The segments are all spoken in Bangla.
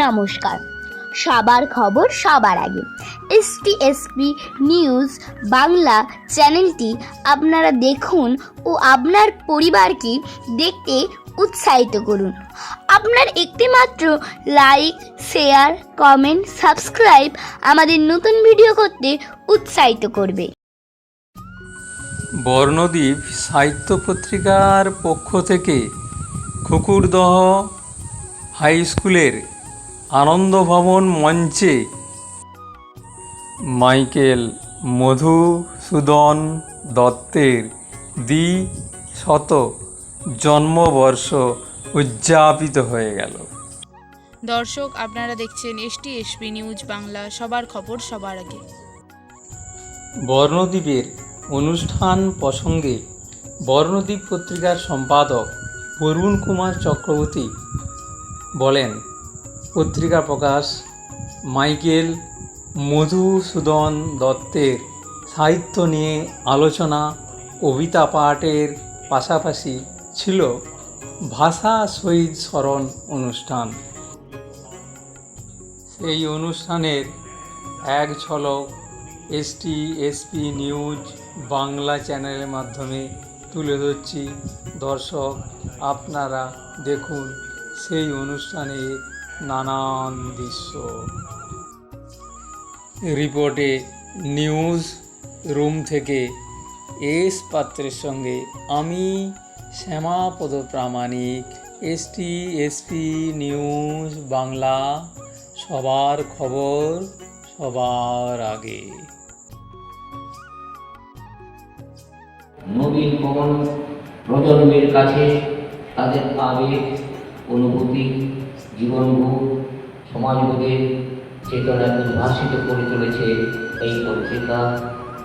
নমস্কার। সবার খবর সবার আগে। এসটি এসপি নিউজ বাংলা চ্যানেলটি আপনারা দেখুন ও আপনার পরিবারকে দেখতে উৎসাহিত করুন। আপনার একটিমাত্র লাইক শেয়ার কমেন্ট সাবস্ক্রাইব আমাদের নতুন ভিডিও করতে উৎসাহিত করবে। বর্ণদ্বীপ সাহিত্য পত্রিকার পক্ষ থেকে খুকুরদহ হাই স্কুলের আনন্দ ভবন মঞ্চে। মাইকেল মধুসূদন দত্তের দ্বি শত জন্মবর্ষ উদযাপিত হয়ে গেল। দর্শক আপনারা দেখছেন এসটি এসপি নিউজ বাংলা। সবার খবর সবার আগে। বর্ণদ্বীপের অনুষ্ঠান প্রসঙ্গে বর্ণদ্বীপ পত্রিকার সম্পাদক বরুণ কুমার চক্রবর্তী বলেন পত্রিকা প্রকাশ, মাইকেল মধুসূদন দত্তের সাহিত্য নিয়ে আলোচনা, কবিতা পাঠের পাশাপাশি ছিল ভাষা শহীদ স্মরণ অনুষ্ঠান। সেই অনুষ্ঠানের এক ঝলক এসটি এসপি নিউজ বাংলা চ্যানেলের মাধ্যমে তুলে ধরছি। দর্শক, আপনারা দেখুন সেই অনুষ্ঠানের নানান দৃশ্য। রিপোর্টে নিউজ রুম থেকে এস পাত্রের সঙ্গে আমি Shyamapada Pramanik, ST, SP news, Bangla, সবার খবর, সবার আগে। নবীন প্রজন্মের কাছে তাদের আবেগ, অনুভূতি জীবনবোধ সমাজবোধের চেতনাকে উদ্ভাসিত করে চলেছে এই পত্রিকা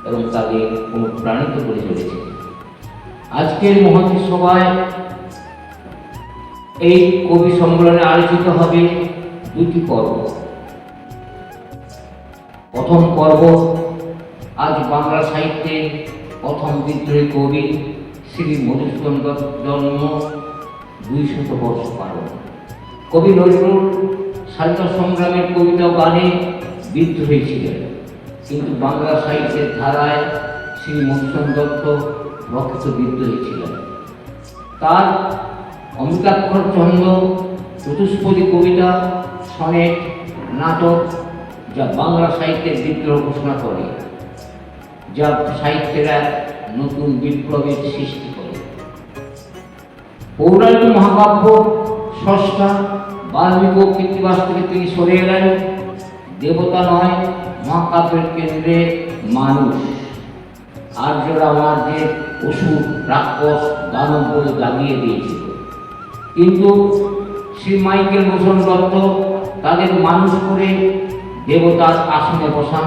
এবং তাদের অনুপ্রাণিত করে চলেছে। আজকের মহতী সভায় এই কবি সম্মেলনে আলোচিত হবে দুটি পর্ব। প্রথম পর্ব, আজ বাংলা সাহিত্যে প্রথম বিদ্রোহী কবি শ্রী মধুসূদন দত্ত জন্ম দুইশত বর্ষ পালন। কবি নজরুল স্বাধীনতা সংগ্রামের কবিতা গানে বিদ্রোহী ছিলেন কিন্তু বাংলা সাহিত্যের ধারায় শ্রী মধুসূদন দত্ত প্রকৃত বিদ্রোহী ছিলেন তার অমিতাক্ষর চন্দ্র চতুষ্পদী কবিতা, সনেট, নাটক যা বাংলা সাহিত্যের বিদ্রোহ ঘোষণা করে, যা সাহিত্যের এক নতুন বিপ্লবের সৃষ্টি করে। পৌরাণিক মহাকাব্য ষষ্ঠা বাল্মীকি কৃত্তিবাস থেকে তিনি সরে এলেন। দেবতা নয় মহাকাব্যের কেন্দ্রে মানুষ। আর্যরা আমাদের অসুর রাক্ষস দানব বলে দাগিয়ে দিয়েছিল। কিন্তু শ্রী মাইকেল মোশন দত্ত তাদের মানুষ করে দেবতার আসনে বসান।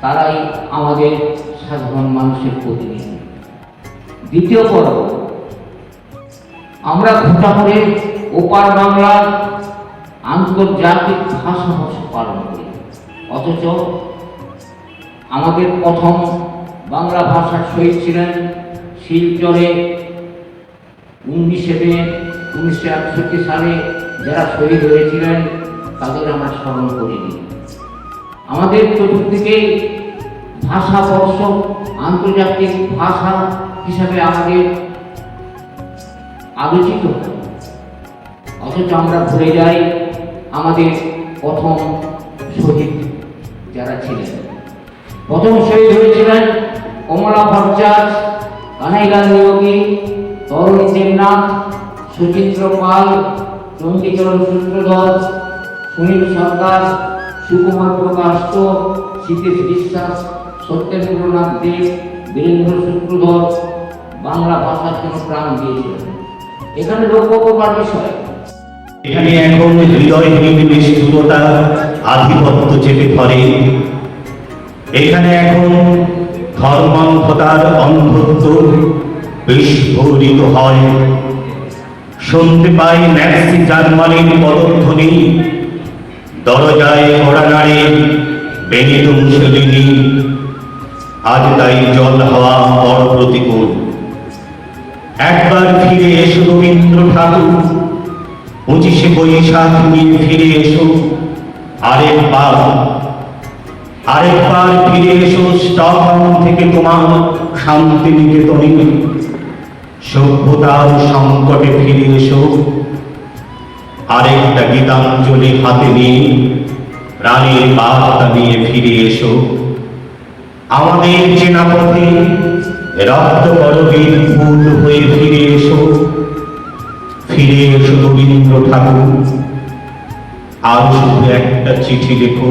তারাই আমাদের সাধারণ মানুষের প্রতিনিধি। দ্বিতীয় পর্ব, আমরা ঘটা করে ওপার বাংলার আন্তর্জাতিক ভাষা ভাষা পালন করি অথচ আমাদের প্রথম বাংলা ভাষার শহীদ ছিলেন শিলচরে উনিশে মে উনিশশো একষট্টি সালে যারা শহীদ হয়েছিলেন তাদের আমরা স্মরণ করিনি আমাদের চতুর্দিকে ভাষা ভাষাবর্ষ আন্তর্জাতিক ভাষা হিসাবে আমাদের আলোচিত হয়। অথচ আমরা ভুলে যাই আমাদের প্রথম শহীদ যারা ছিলেন। প্রথম শহীদ হয়েছিলেন কমলা ভট্টাচার্য কানাইলাল নিয়োগী তরুণ দেবনাথ সুচিত্র পাল চণ্ডীচরণ সূত্রধর, সুনীল সরকার সুকুমার প্রকাশ সীতেশ বিশ্বাস, সত্যেন্দ্রনাথ দেব, বীরেন্দ্র সূত্রধর, বাংলা ভাষার জন্য প্রাণ দিয়েছিলেন। এখানে লক্ষ্য করবার বিষয় এখানে এখন হৃদয়হীন নিষ্ঠুরতা আধিপত্য চেপে ধরে। এখানে এখন ধর্মান্ধতার অন্ধত্ব বিস্ফোরিত হয়। শুনতে পাই ন্যান্সি জার্মানির পদধ্বনি। দরজায় ওড়া নাড়ে বেনিতো মুসলিনী আজ তাই জল হওয়া বড় প্রতিকূল। একবার ফিরে এসো রবীন্দ্র ঠাকুর পঁচিশে বৈশাখ নিয়ে ফিরে এসো। আরেকবার আরেকবার ফিরে এসো স্টকহোম থেকে তোমার শান্তি নিকেতনে সভ্যতার সংকটে ফিরে এসো। আরেকটা গীতাঞ্জলি হাতে নিয়ে, রানীর বার্তা নিয়ে ফিরে এসো। আমাদের চেনা পথে রক্ত করবীর ফুল হয়ে ফিরে এসো। ফিরে এসো রবীন্দ্র ঠাকুর। আর শুধু একটা চিঠি লেখো।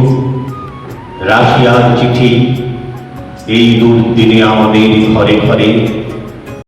রাশিয়ার চিঠি। এই দুর্দিনে আমাদের ঘরে ঘরে